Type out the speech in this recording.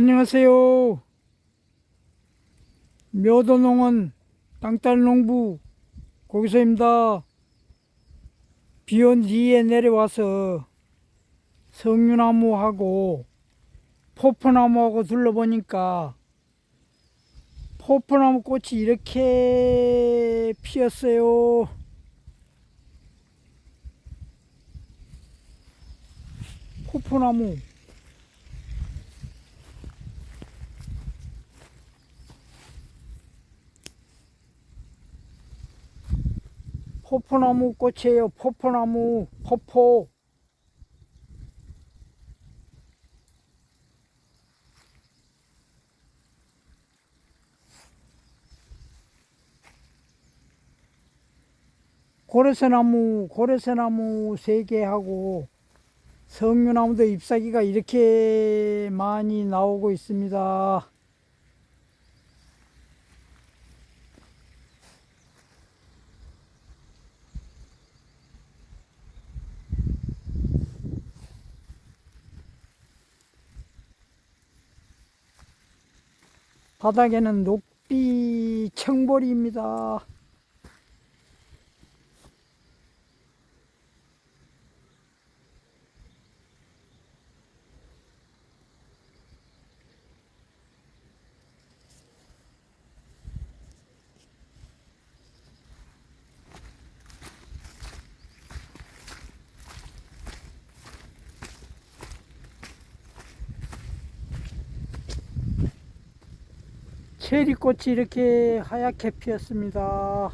안녕하세요. 묘도농원 땅딸농부 고기서입니다. 비온 뒤에 내려와서 석류나무하고 포포나무하고 둘러보니까 포포나무 꽃이 이렇게 피었어요. 포포나무 포포나무 꽃이에요. 포포나무, 포포. 고래새나무, 고래새나무 세 개 하고 석류나무도 잎사귀가 이렇게 많이 나오고 있습니다. 바닥에는 녹비 청보리입니다. 체리꽃이 이렇게 하얗게 피었습니다.